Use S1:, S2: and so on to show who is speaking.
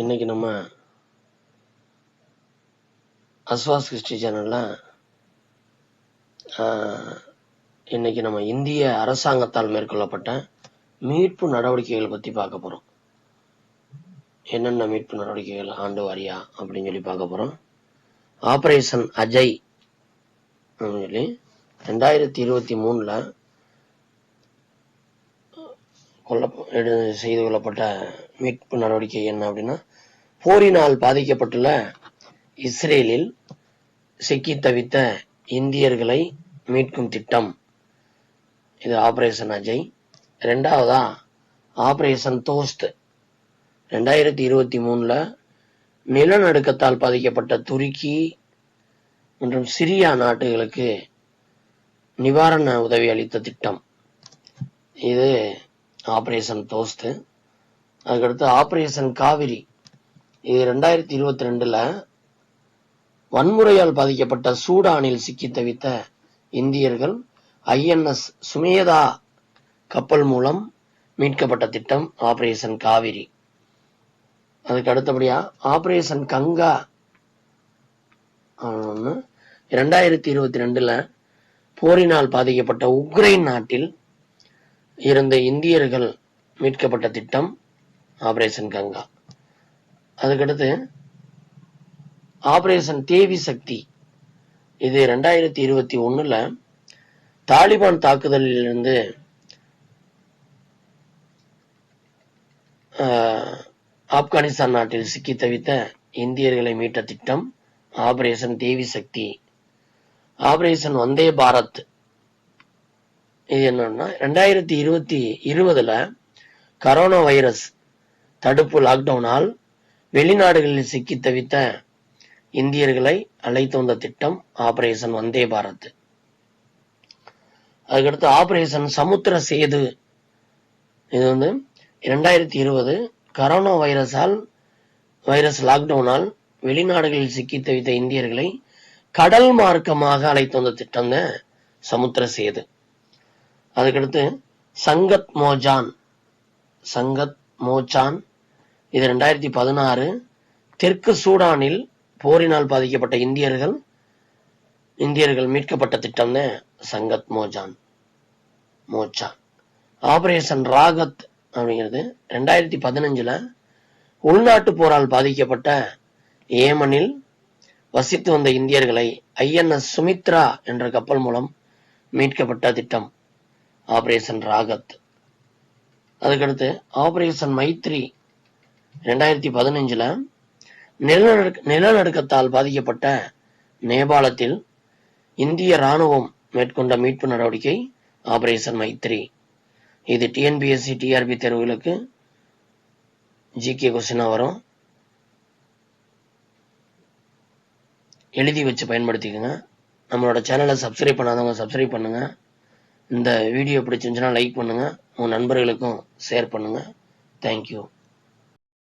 S1: இன்னைக்கு நம்ம அஸ்வாஸ் ஹிஸ்டரி சேனல்ல இன்னைக்கு நம்ம இந்திய அரசாங்கத்தால் மேற்கொள்ளப்பட்ட மீட்பு நடவடிக்கைகள் பத்தி பார்க்க போறோம். என்னென்ன மீட்பு நடவடிக்கைகள் ஆண்டு வாரியா அப்படின்னு சொல்லி பார்க்க போறோம். ஆபரேஷன் அஜய் அப்படின்னு சொல்லி ரெண்டாயிரத்தி இருபத்தி மூணுல கொல்ல செய்து கொள்ளப்பட்ட மீட்பு நடவடிக்கை என்ன அப்படின்னா போரினால் பாதிக்கப்பட்டுள்ள இஸ்ரேலில் சிக்கி தவித்த இந்தியர்களை மீட்கும் திட்டம். இது ஆபரேஷன் அஜய். ரெண்டாவதா ஆபரேஷன் தோஸ்த். ரெண்டாயிரத்தி இருபத்தி மூணுல நிலநடுக்கத்தால் பாதிக்கப்பட்ட துருக்கி மற்றும் சிரியா நாட்டுகளுக்கு நிவாரண உதவி அளித்த திட்டம். இது ஆபரேஷன் தோஸ்து. அதுக்கடுத்து ஆபரேஷன் காவிரி. இது ரெண்டாயிரத்தி இருபத்தி ரெண்டுல வன்முறையால் பாதிக்கப்பட்ட சூடானில் சிக்கி தவித்த இந்தியர்கள் ஐஎன்எஸ் சுமேதா கப்பல் மூலம் மீட்கப்பட்ட திட்டம் ஆபரேஷன் காவிரி. அதுக்கு அடுத்தபடியா ஆபரேஷன் கங்கா ஒன்று ரெண்டாயிரத்தி இருபத்தி ரெண்டுல போரினால் பாதிக்கப்பட்ட உக்ரைன் நாட்டில் இருந்த இந்தியர்கள் மீட்கப்பட்ட திட்டம் ஆபரேஷன் கங்கா. அதுக்கடுத்து ஆபரேஷன் தேவி சக்தி. இது ரெண்டாயிரத்தி இருபத்தி ஒன்றில் தாலிபான் தாக்குதலிலிருந்து ஆஹ், ஆப்கானிஸ்தான் நாட்டில் சிக்கி தவித்த இந்தியர்களை மீட்ட திட்டம் ஆபரேஷன் தேவி சக்தி. ஆபரேஷன் வந்தே பாரத் இது என்னன்னா ரெண்டாயிரத்தி இருபத்தி இருபதுல கரோனா வைரஸ் தடுப்பு லாக்டவுனால் வெளிநாடுகளில் சிக்கி தவித்த இந்தியர்களை அழைத்து வந்த திட்டம் ஆபரேஷன் வந்தே பாரத். அதுக்கடுத்து ஆபரேஷன் சமுத்திர சேது. இது வந்து இரண்டாயிரத்தி இருபது கரோனா வைரஸால் வைரஸ் லாக்டவுனால் வெளிநாடுகளில் சிக்கி தவித்த இந்தியர்களை கடல் மார்க்கமாக அழைத்து வந்த திட்டம் தான் சமுத்திர சேது. அதுக்கடுத்து சங்கத் மோஜான். சங்கத் மோச்சான் இது ரெண்டாயிரத்தி பதினாறு. தெற்கு சூடானில் போரினால் பாதிக்கப்பட்ட இந்தியர்கள் இந்தியர்கள் மீட்கப்பட்ட திட்டம் தான் சங்கத் மோஜான். மோச்சான் ஆபரேஷன் ராகத் அப்படிங்கிறது ரெண்டாயிரத்தி பதினஞ்சுல உள்நாட்டு போரால் பாதிக்கப்பட்ட ஏமனில் வசித்து வந்த இந்தியர்களை ஐஎன்எஸ் சுமித்ரா என்ற கப்பல் மூலம் மீட்கப்பட்ட திட்டம். ஆபரேஷன் ராகத் அதுக்கடுத்து ஆபரேஷன் மைத்ரி ரெண்டாயிரத்தி பதினஞ்சுல நிலநடுக்க நிலநடுக்கத்தால் பாதிக்கப்பட்ட நேபாளத்தில் இந்திய ராணுவம் மேற்கொண்ட மீட்பு நடவடிக்கை ஆபரேஷன் மைத்ரி இது டிஎன்பிஎஸ்சி டிஆர்பி தேர்வுகளுக்கு ஜிகே கொஸ்டினாக வரும். எழுதி வச்சு பயன்படுத்திக்கோங்க. நம்மளோட சேனலை சப்ஸ்கிரைப் பண்ணாதவங்க சப்ஸ்கிரைப் பண்ணுங்கள் இந்த வீடியோ பிடிச்சிருந்துச்சுன்னா லைக் பண்ணுங்கள் உங்கள் நண்பர்களுக்கும் ஷேர் பண்ணுங்கள் தேங்க்யூ